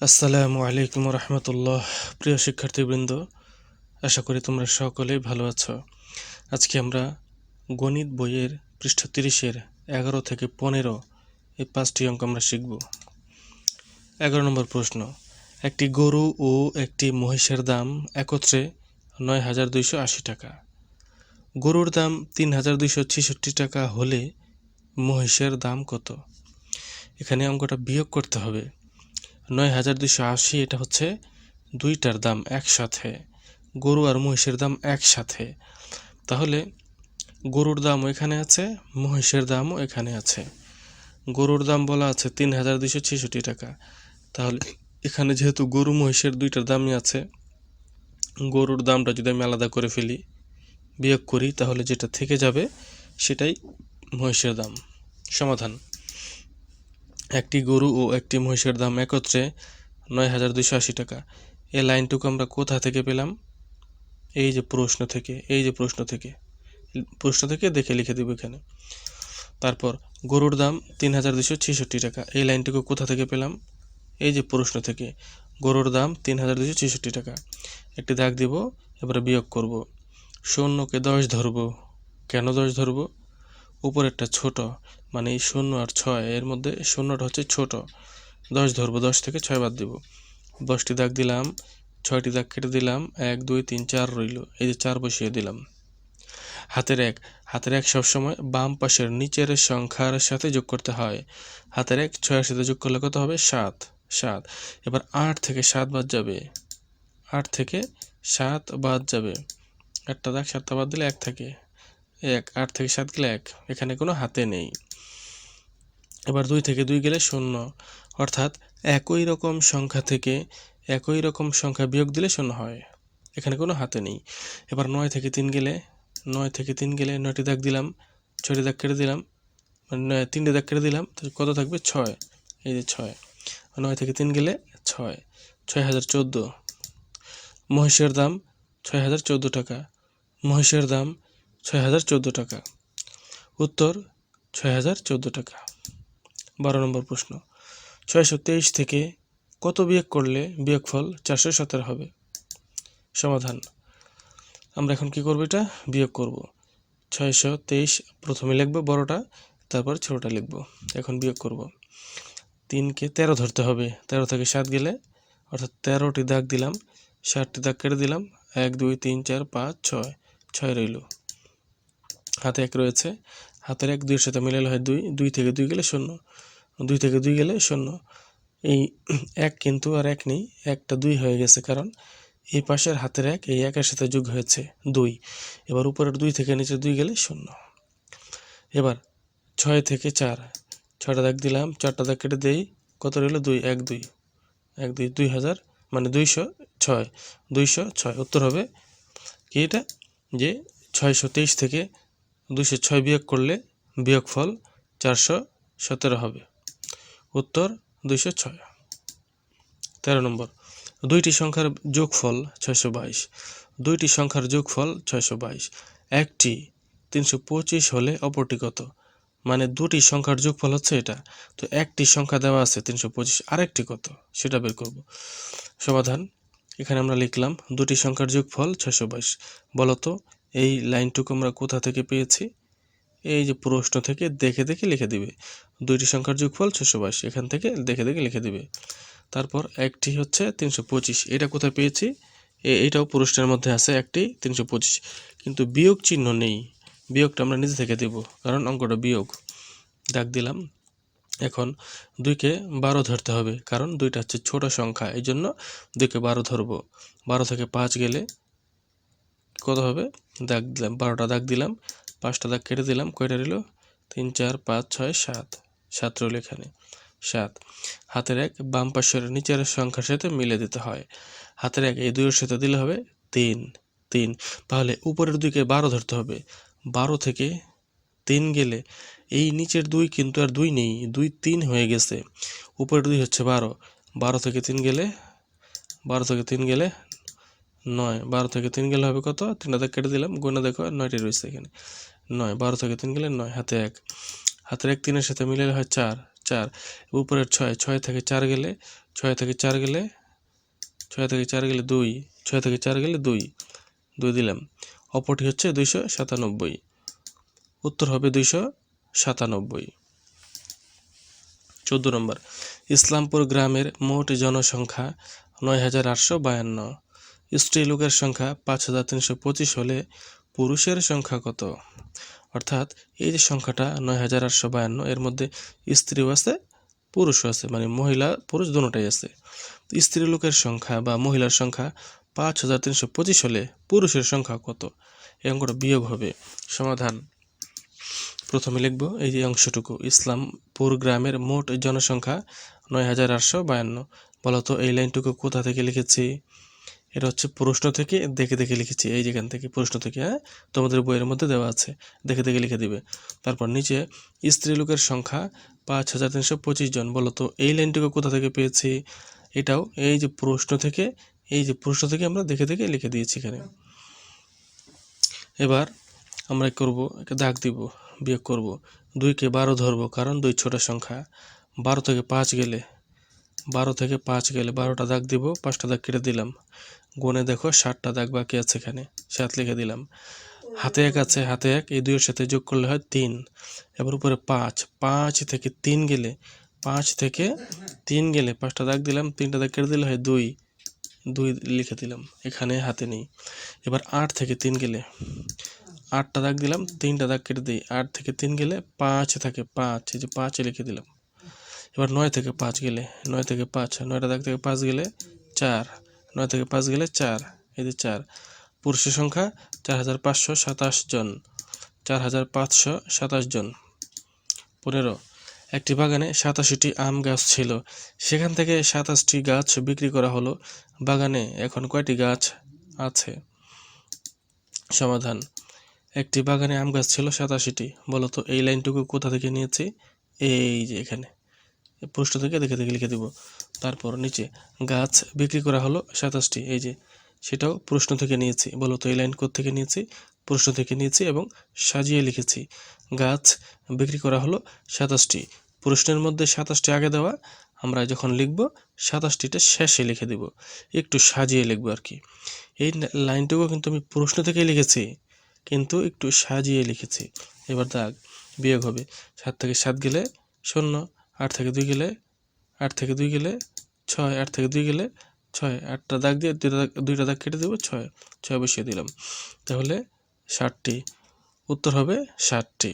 আসসালামু আলাইকুম রহমতুল্লাহ। প্রিয় শিক্ষার্থীবৃন্দ, আশা করি তোমরা সকলেই ভালো আছো। আজকে আমরা গণিত বইয়ের পৃষ্ঠা তিরিশের এগারো থেকে পনেরো এই পাঁচটি অঙ্ক আমরা শিখব। এগারো নম্বর প্রশ্ন, একটি গরু ও একটি মহিষের দাম একত্রে নয় হাজার দুইশো আশি টাকা। গরুর দাম তিন হাজার দুইশো ছেষট্টি টাকা হলে মহিষের দাম কত? এখানে অঙ্কটা বিয়োগ করতে হবে। নয় হাজার দুইশো আশি, এটা হচ্ছে দুইটার দাম একসাথে, গরু আর মহিষের দাম একসাথে। তাহলে গরুর দামও এখানে আছে, মহিষের দামও এখানে আছে। গরুর দাম বলা আছে তিন হাজার দুশো ছেষট্টি টাকা। তাহলে এখানে যেহেতু গরু, মহিষের দুইটার দামই আছে, গরুর দামটা যদি আমি আলাদা করে ফেলি, বিয়োগ করি, তাহলে যেটা থেকে যাবে সেটাই মহিষের দাম। সমাধান। একটি গরু ও একটি মহিষের দাম একত্রে নয় হাজার দুইশো আশি টাকা। এই লাইনটুকু আমরা কোথা থেকে পেলাম? এই যে প্রশ্ন থেকে, এই যে প্রশ্ন থেকে। প্রশ্ন থেকে দেখে লিখে দেবো এখানে। তারপর, গরুর দাম তিন হাজার দুশো ছেষট্টি টাকা। এই লাইনটুকু কোথা থেকে পেলাম? এই যে প্রশ্ন থেকে, গরুর দাম তিন হাজার দুশো ছেষট্টি টাকা। একটি দাগ দিব, এবারে বিয়োগ করব। শূন্যকে দশ ধরব। কেন দশ ধরবো? উপরেরটা ছোট। মানে এই শূন্য আর ছয়, এর মধ্যে শূন্যটা হচ্ছে ছোট। দশ ধরবো, দশ থেকে ছয় বাদ দিব। দশটি দাগ দিলাম, ছয়টি দাগ কেটে দিলাম, এক, দুই, তিন, চার রইল। এই যে চার বসিয়ে দিলাম। হাতের এক হাতের এক সবসময় বাম পাশের নিচের সংখ্যার সাথে যোগ করতে হয়। হাতের এক, ছয়ের সাথে যোগ করলে কত হবে? সাত সাত। এবার আট থেকে সাত বাদ যাবে। আট থেকে সাত বাদ যাবে। একটা দাগ, সাতটা বাদ দিলে এক থাকে। এক, আট থেকে সাত গেলে এক। এখানে কোনো হাতে নেই। এবার দুই থেকে দুই গেলে শূন্য। অর্থাৎ একই রকম সংখ্যা থেকে একই রকম সংখ্যা বিয়োগ দিলে শূন্য হয়। এখানে কোনো হাতে নেই। এবার নয় থেকে তিন গেলে, নয় থেকে তিন গেলে নয়টি দাগ দিলাম, ছয়টি দাগ কেটে দিলাম মানে তিনটে দাগ কেটে দিলাম কত থাকবে? ছয়। এই যে ছয়। নয় থেকে তিন গেলে ছয়। ছয় হাজার চোদ্দ। মহিষের দাম ছয় হাজার চোদ্দ টাকা। মহিষের দাম ছয় হাজার চোদ্দ টাকা। উত্তর, ছয় হাজার চোদ্দ টাকা। বারো নম্বর প্রশ্ন। ছয়শো তেইশ থেকে কত বিয়োগ করলে বিয়োগফল চারশো সতেরো হবে? সমাধান। আমরা এখন কি করব এটা? বিয়োগ করব। ছয়শো তেইশ প্রথমে লিখব বড়টা, তারপর ছোটোটা লিখব। এখন বিয়োগ করব। তিনকে তেরো ধরতে হবে। তেরো থেকে সাত গেলে, অর্থাৎ তেরোটি দাগ দিলাম, ষাটটি দাগ কেটে দিলাম, এক, দুই, তিন, চার, পাঁচ, ছয় ছয় রইল। হাতে এক রয়েছে। হাতের এক দুইয়ের সাথে মিলালে হয় দুই দুই থেকে দুই গেলে শূন্য। দুই থেকে দুই গেলে শূন্য। এই এক কিন্তু আর এক নেই, একটা দুই হয়ে গেছে কারণ এই পাশের হাতের এক, এই একের সাথে যোগ হয়েছে দুই। এবার উপরের দুই থেকে নিচে দুই গেলে শূন্য। এবার ছয় থেকে চার, ছয়টা দাগ দিলাম, চারটা দাগ কেটে দেই, কত রইল? দুই, এক দুই। এক, দুই দুই হাজার মানে দুইশো ছয় দুইশো ছয়। উত্তর হবে কি এটা? যে ছয়শো তেইশ থেকে দুইশো ছয় বিয়োগ করলে বিয়োগফল চারশো সতেরো হবে। উত্তর দুইশো ছয়। তেরো নম্বর, দুইটি সংখ্যার যোগফল ছয়শো বাইশ। দুইটি সংখ্যার যোগফল ছয়শো বাইশ। একটি তিনশো পঁচিশ হলে অপরটি কত? মানে দুটি সংখ্যার যোগফল হচ্ছে এটা। তো একটি সংখ্যা দেওয়া আছে তিনশো পঁচিশ, আরেকটি কত? সেটা বের করব। সমাধান, এখানে আমরা লিখলাম দুটি সংখ্যার যোগফল ছয়শো বাইশ। বলতো এই লাইনটুকু আমরা কোথা থেকে পেয়েছি? এই যে প্রশ্ন থেকে দেখে দেখে লিখে দিবে। দুইটি সংখ্যার যোগফল ছশো বাইশ, এখান থেকে দেখে দেখে লিখে দিবে। তারপর একটি হচ্ছে তিনশো পঁচিশ, এটা কোথায় পেয়েছি? এইটাও প্রশ্নের মধ্যে আছে, একটি তিনশো পঁচিশ। কিন্তু বিয়োগ চিহ্ন নেই, বিয়োগটা আমরা নিজে থেকে দেব, কারণ অঙ্কটা বিয়োগ। দাগ দিলাম। এখন দুইকে বারো ধরতে হবে, কারণ দুইটা হচ্ছে ছোট সংখ্যা, এই জন্য দুইকে বারো ধরবো। বারো থেকে পাঁচ গেলে কত হবে? দাগ দিলাম, বারোটা দাগ দিলাম। পাঁচটা দাগ কেটে দিলাম, কয়টা রইল? তিন, চার, পাঁচ, ছয়, সাত। সাত রইল এখানে। সাত। হাতের এক বাম পাশের নিচের সংখ্যার সাথে মিলে দিতে হয়। হাতের এক এই দুইয়ের সাথে দিলে হবে তিন। তিন। তাহলে উপরের দুইকে বারো ধরতে হবে। বারো থেকে তিন গেলে এই নিচের দুই কিন্তু আর দুই নেই, দুই তিন হয়ে গেছে। উপরের দুই হচ্ছে বারো। বারো থেকে তিন গেলে, বারো থেকে তিন গেলে নয়, বারো থেকে তিন গেলে হবে কত? তিনটা দাগ কেটে দিলাম গোনা দেখো নয়টি রয়েছে এখানে। নয়, বারো থেকে তিন গেলে নয়, হাতে এক। হাতের এক তিনের সাথে মিলে হয় চার চার। উপরের ছয় ছয় থেকে চার গেলে, ছয় থেকে চার গেলে, ছয় থেকে চার গেলে দুই, ছয় থেকে চার গেলে দুই দুই দিলাম। অপরটি হচ্ছে দুইশো সাতানব্বই। উত্তর হবে দুইশো সাতানব্বই। চোদ্দ নম্বর। ইসলামপুর গ্রামের মোট জনসংখ্যা নয় হাজার আটশো বায়ান্ন। স্ত্রী লোকের সংখ্যা পাঁচ হাজার তিনশো পঁচিশ হলে পুরুষের সংখ্যা কত? অর্থাৎ এই যে সংখ্যাটা নয় হাজার আটশো বায়ান্ন, এর মধ্যে স্ত্রীও আছে, পুরুষও আছে মানে মহিলা, পুরুষ দুটোটাই আছে। স্ত্রী লোকের সংখ্যা বা মহিলার সংখ্যা পাঁচ হাজার তিনশো পঁচিশ হলে পুরুষের সংখ্যা কত? এই অঙ্কটা বিয়োগ হবে। সমাধান। প্রথমে লিখব এই যে অংশটুকু। ইসলামপুর গ্রামের মোট জনসংখ্যা নয় হাজার আটশো বায়ান্ন। বলতো এই লাইনটুকু কোথা থেকে লিখেছি? এটা হচ্ছে প্রশ্ন থেকে দেখে দেখে লিখেছি, এই যেখান থেকে প্রশ্ন থেকে হ্যাঁ? তোমাদের বইয়ের মধ্যে দেওয়া আছে, দেখে দেখে লিখে দিবে। তারপর নিচে, স্ত্রী লোকের সংখ্যা পাঁচ হাজার তিনশো পঁচিশ জন, বলো তো, এই লাইনটুকু কোথা থেকে পেয়েছি? এটাও এই যে প্রশ্ন থেকে, এই যে প্রশ্ন থেকে আমরা দেখে দেখে লিখে দিয়েছি এখানে। এবার আমরা করব? একটা দাগ দিব, বিয়োগ করব। দুইকে বারো ধরবো, কারণ দুই ছোট সংখ্যা। বারো থেকে পাঁচ গেলে বারো থেকে পাঁচ গেলে বারোটা দাগ দিব, পাঁচটা দাগ কেটে দিলাম। গুনে দেখো ষাটটা দাগ বাকি আছে এখানে সাত লিখে দিলাম। হাতে এক আছে, হাতে এক, এই দুইয়ের সাথে যোগ করলে হয় তিন। এবার উপরে পাঁচ পাঁচ থেকে তিন গেলে, পাঁচ থেকে তিন গেলে পাঁচটা দাগ দিলাম, তিনটা দাগ কেটে দিলে হয় দুই। দুই লিখে দিলাম, এখানে হাতে নেই। এবার আট থেকে তিন গেলে, আটটা দাগ দিলাম, তিনটা দাগ কেটে দিই। আট থেকে তিন গেলে পাঁচ থাকে, পাঁচ, এই যে পাঁচ লিখে দিলাম। এবার নয় থেকে পাঁচ গেলে, নয় থেকে পাঁচ, নয়টা দাগ থেকে পাঁচ গেলে চার, নয় থেকে পাঁচ গেলে চার, এই যে চার। পুরুষের সংখ্যা চার হাজার পাঁচশো সাতাশ জন, চার হাজার পাঁচশো সাতাশ জন। পনেরো, একটি বাগানে সাতাশিটি আম গাছ ছিল। সেখান থেকে সাতাশটি গাছ বিক্রি করা হলো। বাগানে এখন কয়টি গাছ আছে? সমাধান, একটি বাগানে আম গাছ ছিল সাতাশিটি। বলতো এই লাইনটুকু কোথা থেকে নিয়েছি? এই যে এখানে। প্রশ্ন থেকে দেখে দেখে লিখে দিব। তারপর নিচে গাছ বিক্রি করা হলো সাতাশটি। এই যে, সেটাও প্রশ্ন থেকে নিয়েছি। বলতো এই লাইন থেকে নিয়েছি? প্রশ্ন থেকে নিয়েছি এবং সাজিয়ে লিখেছি। গাছ বিক্রি করা হলো সাতাশটি। প্রশ্নের মধ্যে সাতাশটি আগে দেওয়া, আমরা যখন লিখব, সাতাশটিটা শেষে লিখে দিব। একটু সাজিয়ে লিখব আর কি। এই লাইনটুকু কিন্তু আমি প্রশ্ন থেকেই লিখেছি, কিন্তু একটু সাজিয়ে লিখেছি। এবার দাগ, বিয়োগ হবে। সাত থেকে সাত গেলে শূন্য। আট থেকে দুই গেলে আট থেকে দুই গেলে ছয়, আট থেকে দুই গেলে ছয়, আটটা দাগ দিয়ে দুইটা দাগ দুইটা দাগ কেটে দেবো, ছয় ছয় বসিয়ে দিলাম। তাহলে ষাটটি, উত্তর হবে ষাটটি।